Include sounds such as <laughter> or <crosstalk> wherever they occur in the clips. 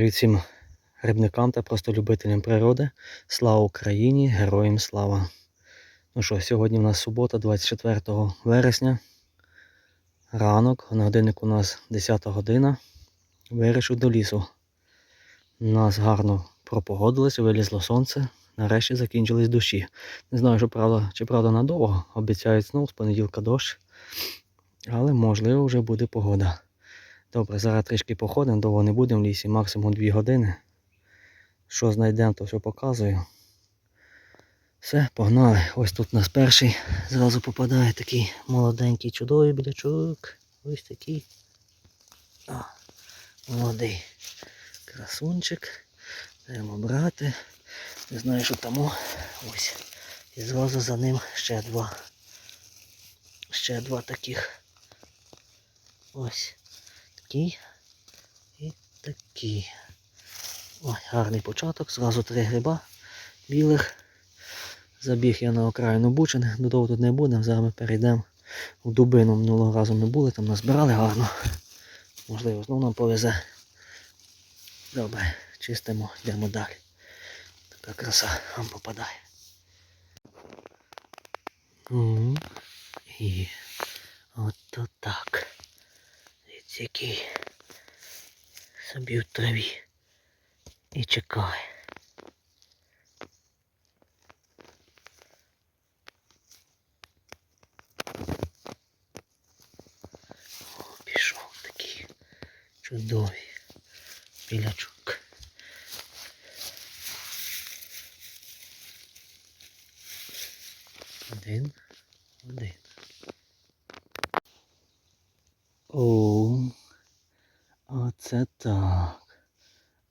Привіт всім рибникам та просто любителям природи. Слава Україні! Героям слава! Ну що, сьогодні у нас субота, 24 вересня. Ранок, на годинник у нас 10 година. Вирішив до лісу. Нас гарно пропогодилось, вилізло сонце. Нарешті закінчились дощі. Не знаю, що правда, чи правда надовго. Обіцяють знов з понеділка дощ. Але можливо вже буде погода. Добре, зараз трішки походимо, довго не будемо в лісі, максимум 2 години. Що знайдемо, то все показую. Все, погнали. Ось тут у нас перший. Зразу попадає такий молоденький чудовий білячок. Ось такий. А, молодий красунчик. Будемо брати. Не знаю, що там. о. Ось. І зразу за ним ще два. Ще два таких. Ось. Такий і такий. Ой, гарний початок. Зразу три гриба білих. Забіг я на окраїну Бучини, додовго тут не будемо. Зараз ми перейдемо в Дубину. Минулого разу ми були, там назбирали гарно. Можливо, знову нам повезе. Добре, чистимо, йдемо далі. Така краса вам попадає. Угу. І от так. Дивіться, який собі в траві і чекає. О, пішов такий чудовий білячок. Один, один. О, оце так.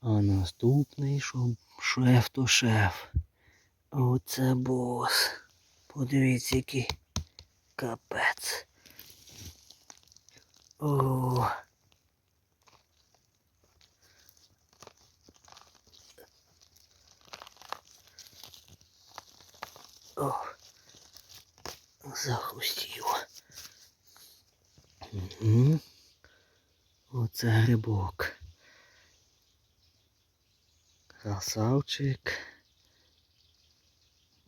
А наступний що шеф то шеф. Оце бос. Подивіться, який капець. О. О. Захустів. Угу. Оце грибок. Красавчик.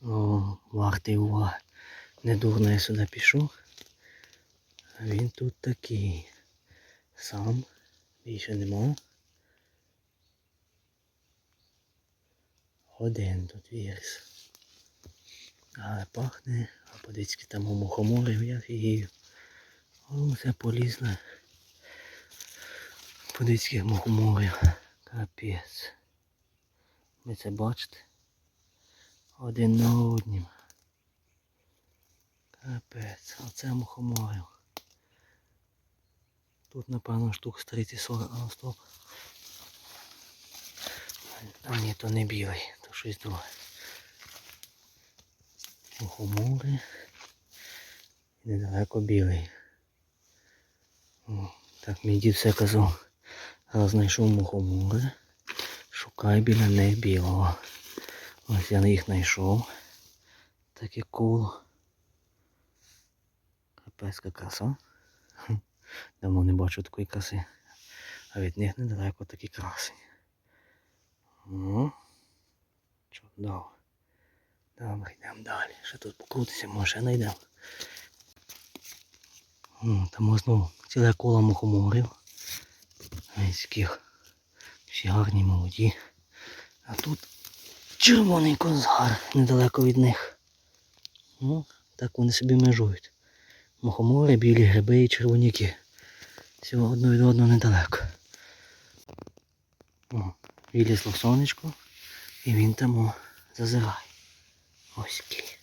О, вартий уваги. Недурно я сюди пішов. Він тут такий. Сам. Більше нема. Один тут вірс. Але пахне, а подивіться, там у мухоморів я фігію. О, це полізне. Подивіться, мухоморів. Капець. Ви це бачите? Один на однім. Капець, оце мухоморів. Тут, напевно, штук з 30-40, а стоп. А ні, то не білий, то щось друге. Мухомори. І недалеко білий. О, так мій дід все казав. Раз знайшов мухомори. Шукай біля них білого. Ось я їх знайшов. Таке коло. Капецька краса. Давно не бачу такої краси. А від них недалеко такі красені. О, чудово. Добре, йдемо далі. Ще тут покрутися, може знайдемо. Там знову ціле коло мухоморів. Ось всі гарні молоді. А тут червоний козгар недалеко від них. Ну, так вони собі межують. Мухомори, білі гриби і червоняки. Всього одно від одного недалеко. О, вилізло сонечко і він там зазирає. Ось який.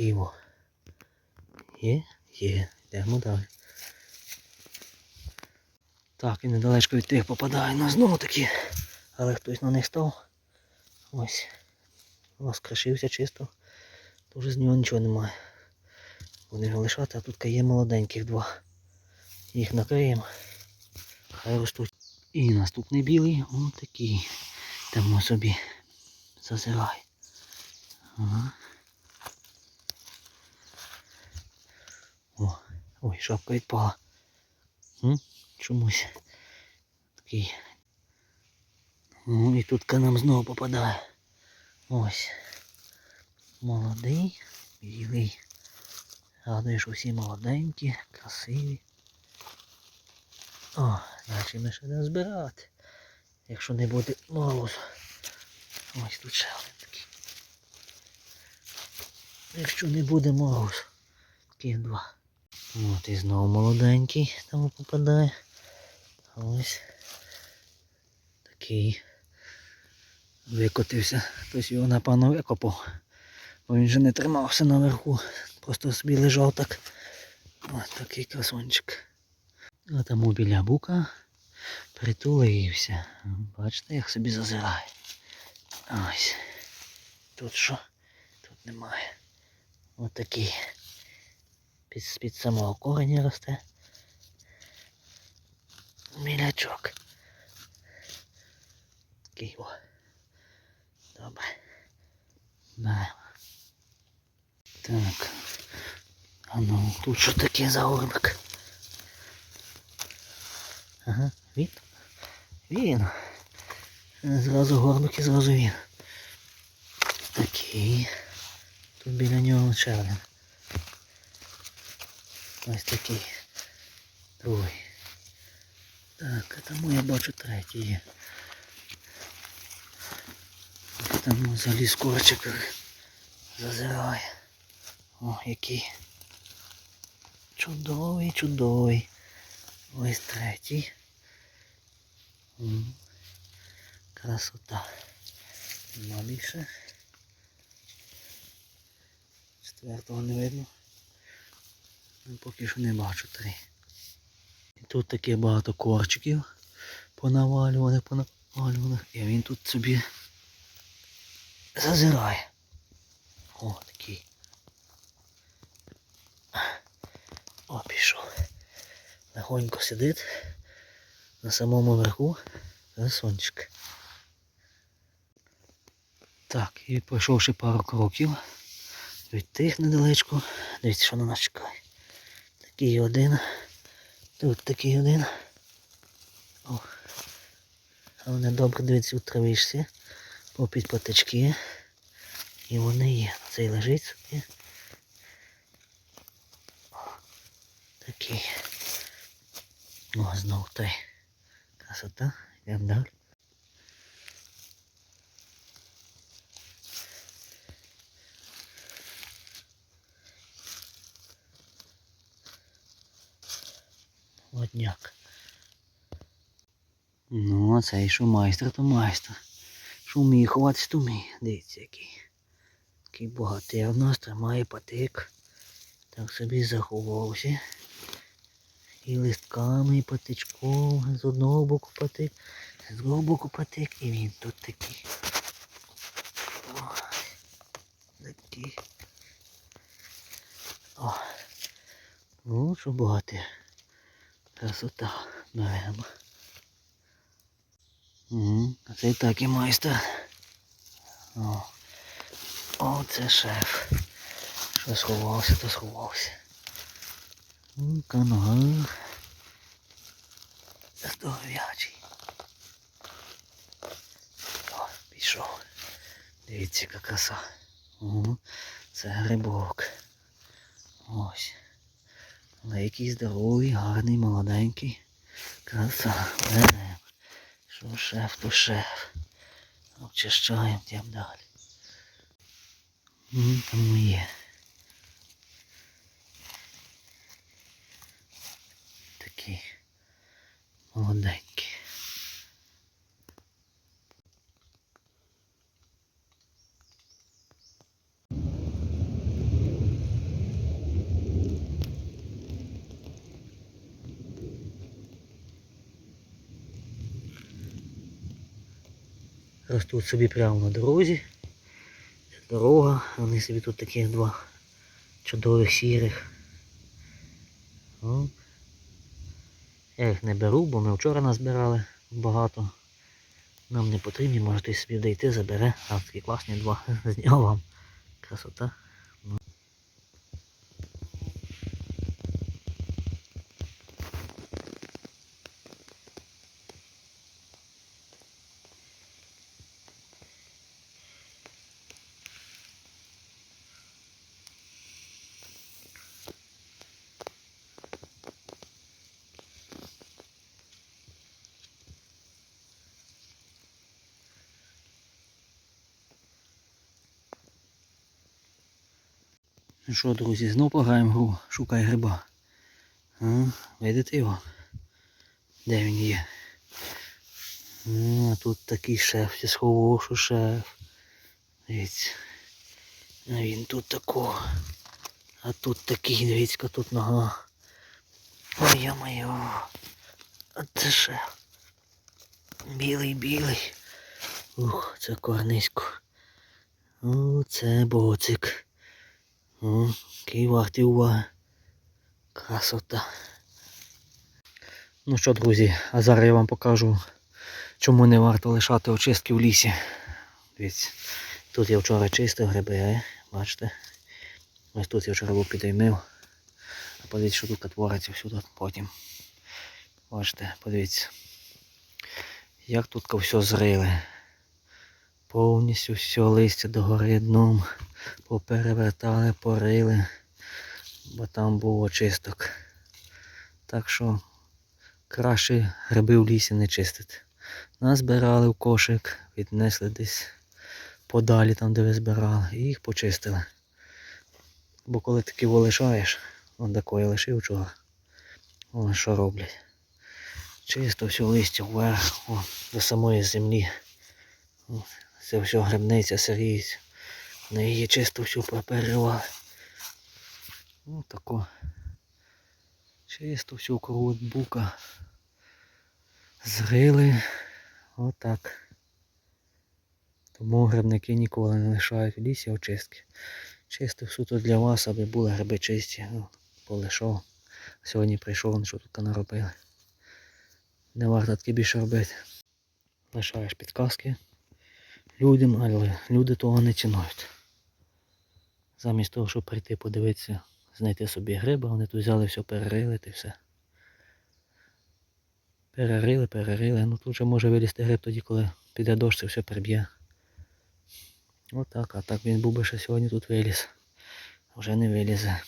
О. Є? Є. Йдемо далі. Так, і недалечко від тих попадає на знову таки. Але хтось на них став. Ось. Розкрашився чисто. То вже з нього нічого немає. Будемо його лишати, а тут є молоденьких два. Їх накриємо. Хай ростуть. І наступний білий, он такий. Там собі зазирай. Ага. О, ой, шапка відпала. М? Чомусь. Такий. Ну і тут нам знову попадає. Ось. Молодий, білий. Радує, що всі молоденькі, красиві. О, далі ми ще не збирати. Якщо не буде морозу. Ось тут ще один такий. Якщо не буде морозу. Таких два. От і знову молоденький там попадає. Ось такий викотився. Хтось його напевно викопав. Бо він же не тримався наверху. Просто собі лежав так. Ось такий красунчик. А там біля бука притулився. Бачите, як собі зазирає. Ось. Тут що? Тут немає. Ось такий. Під, під самого кореня росте. Мілячок. Такий о. Добре. Беремо. Так. А ну, тут що таке за орбик? Ага, він. Він. Зразу горбик і зразу він. Такий. Тут біля нього один. Ось такий. Другий. Так, а тому я бачу третій є. Там заліз курочок зазирає. О, який. Чудовий, чудовий. Ось третій. Красота. Нема більше. Четвертого не видно. Ну, Поки що не бачу три. Тут таке багато корчиків понавалюваних, понавалюваних. І він тут собі зазирає. О, такий. О, пішов. Легонько сидить на самому верху красончик. Так, і пройшовши пару кроків від тих недалечко, дивіться, що на нас чекає. Такий один. Тут такий один. О. А вони добре дивіться у травишці, попід патички. І вони є. Цей лежить собі. Такий. О, знов той. Красота. Йдемо далі. Водняк. Ну, цей що майстер, то майстер. Що вміє ховатись, то вміє. Дивіться який. Такий богатир в нас тримає патик. Так собі заховався. І листками, і патичком. З одного боку патик, з другого боку патик. І він тут такий. Ой, такий. О. Ну, що богатир. Красота. Беремо. Угу. Це так і майстер. О. О, це шеф. Що сховався, то сховався. Канга. Здоров'ячий. О, пішов. Дивіться, яка краса. Угу. Це грибок. Ось. Який здоровий, гарний, молоденький. Краса. Беремо. Що шеф, то шеф. Обчищаємо, тим далі. Ну, Там є. Такий молоденький. Ростуть собі прямо на дорозі. Дорога, вони собі тут таких два чудових сірих. Я їх не беру, бо ми вчора назбирали багато. Нам не потрібні, можете собі дійти, забере. А такі класні два. <laughs> Зняв вам. Красота. Ну що, друзі, знов пограємо гру. Шукай гриба. А, видите його? Де він є? А, тут такий шеф, я сховав, що шеф. Дивіться. А він тут такого. А тут такий, дивіться, тут нога. Ой, йо-моє. А це шеф. Білий, білий. Ух, це корнисько. О, це боцик. Який вартий. Красота. Ну що, друзі, а зараз я вам покажу, чому не варто лишати очистки в лісі. Дивіться, тут я вчора чистив гриби, е? бачите? Ось тут я вчора був підіймив. А подивіться, що тут твориться всюди потім. Бачите, подивіться. Як тут все зрили. Повністю все листя догори дном. Поперевертали, порили. Бо там був очисток. Так що краще гриби в лісі не чистити. Назбирали в кошик, віднесли десь подалі там, де ви збирали, і їх почистили. Бо коли таки лишаєш, он такої лишив вчора. О, що роблять. Чисто все листя вверх, о, до самої землі. О, це все грибниця сиріється. На її чисто всю проперевали. Ну тако. Чисто всю круг бука. Зрили. Отак. Тому грибники ніколи не лишають в лісі очистки. Чистив суто для вас, аби були гриби чисті. Ну, полишав. Сьогодні прийшов, ну, що тут наробили. Не варто таки більше робити. Лишаєш підказки людям, але люди того не цінують. Замість того, щоб прийти подивитися, знайти собі гриба, вони тут взяли все, перерили та все. Перерили, перерили. Ну тут вже може вилізти гриб тоді, коли піде дощ, це все приб'є. Отак, а так він був би ще сьогодні тут виліз. Вже не вилізе.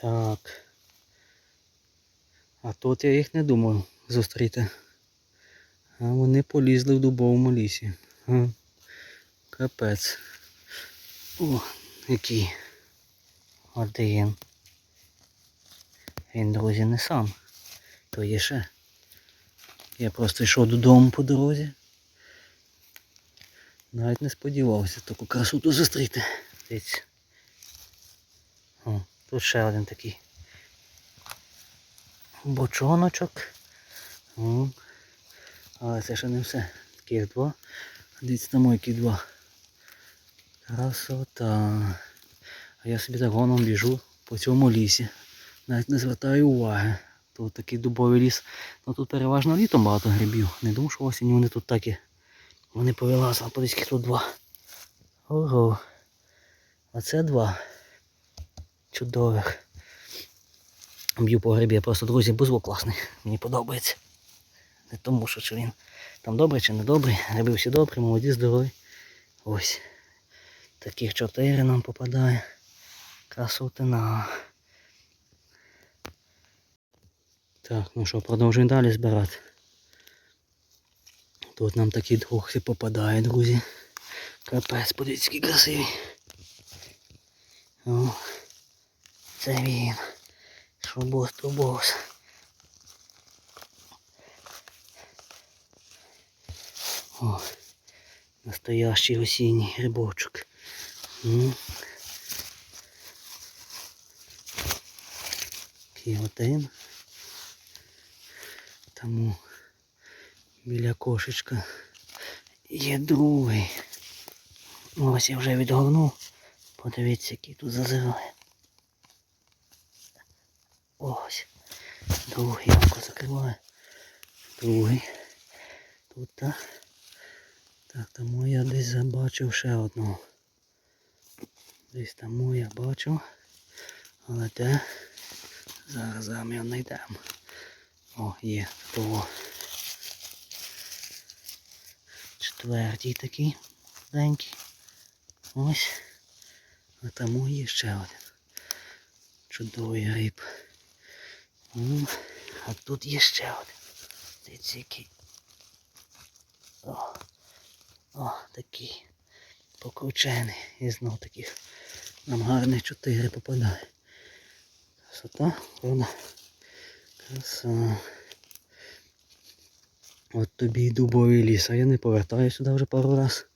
Так. А тут я їх не думав зустріти. А вони полізли в дубовому лісі. А, капець. О, який один. Він, друзі, не сам. То є ще. Я просто йшов додому по дорозі. Навіть не сподівався таку красоту зустріти. Дивіться. О, тут ще один такий. Бочоночок. О. Але це ще не все. Таких два. Дивіться там які два. Красота. А я собі так гоном біжу по цьому лісі. Навіть не звертаю уваги. Тут такий дубовий ліс. Ну тут переважно літом багато грибів. Не думаю, що осінь вони тут такі. Вони повилазили, подивіться, тут два. Ого. Оце два. Чудових. Б'ю по грибі, просто, друзі, бузвук класний. Мені подобається. Не тому, що чи він там добрий чи не добрий. Гриби всі добрі, молоді, здорові. Ось. Таких чотири нам попадає. Красотина. Так, ну що, продовжуємо далі збирати. Тут нам такий друг і попадає, друзі. Капець, подивіться, який красивий. О, це він. Бос, то бос. О, настоящий осінній грибочок. Такий один. Тому біля кошечка є другий. Ось я вже відгорнув. Подивіться, який тут зазирає. Ось. Другий око закриває. Другий. Тут так. Так, тому я десь забачив ще одного. Десь тому я бачив. Але де? Зараз його знайдемо. О, є того. Четвертій такий маленький. Ось. А там є ще один. Чудовий гриб. А тут є ще один. Дивіться який. О, о, такий покручений. І знов таких нам гарних чотири попадає. Красота, правда? Краса. От тобі й дубовий ліс, а я не повертаю сюди вже пару раз.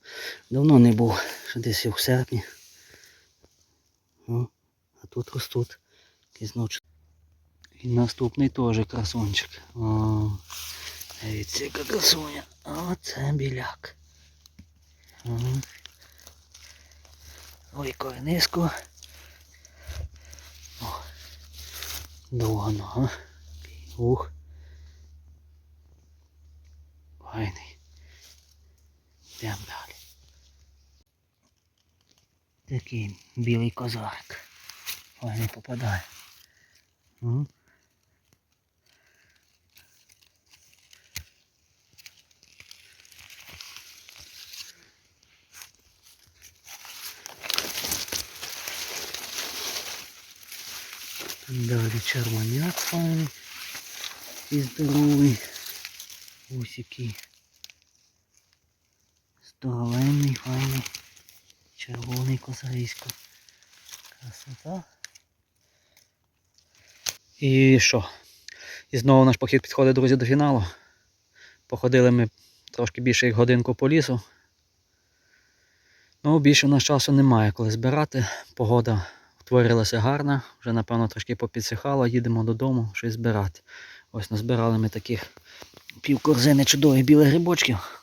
Давно не був, ще десь в серпні. О, а тут ростуть. Якийсь знов чот- І наступний теж красунчик. О, дивіться, красуня. О, це біляк. Ой, корниску. О, довга нога. Ух. Файний. Йдемо далі. Такий білий козарик. Файний попадає. М. Далі червоняк файний і здоровий. Ось який. Здоровенний, файний. Червоний козарисько. Красота. І що? І знову наш похід підходить, друзі, до фіналу. Походили ми трошки більше як годинку по лісу. Ну, більше в нас часу немає коли збирати. Погода утворилася гарна, вже напевно трошки попідсихало, їдемо додому щось збирати. Ось назбирали ми таких півкорзини чудових білих грибочків.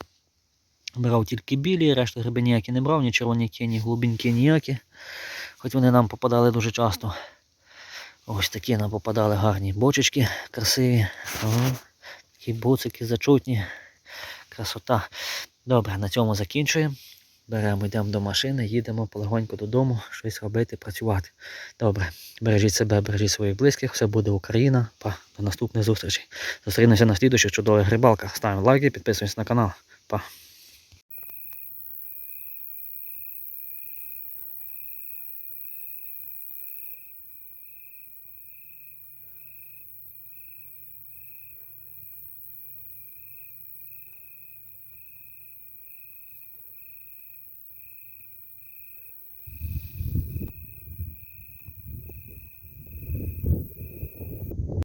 Брав тільки білі, решта гриби ніякі не брав, ні червоняки, ні глубінки ніякі. Хоч вони нам попадали дуже часто. Ось такі нам попадали гарні бочечки красиві. Ага. Такі буцики зачутні. Красота. Добре, на цьому закінчуємо. Беремо, йдемо до машини, їдемо полегонько додому, щось робити, працювати. Добре, бережіть себе, бережіть своїх близьких, все буде Україна. Па, до наступних зустрічей. Зустрінемося на слідуючих чудових рибалках. Ставимо лайки, підписуємося на канал. Па.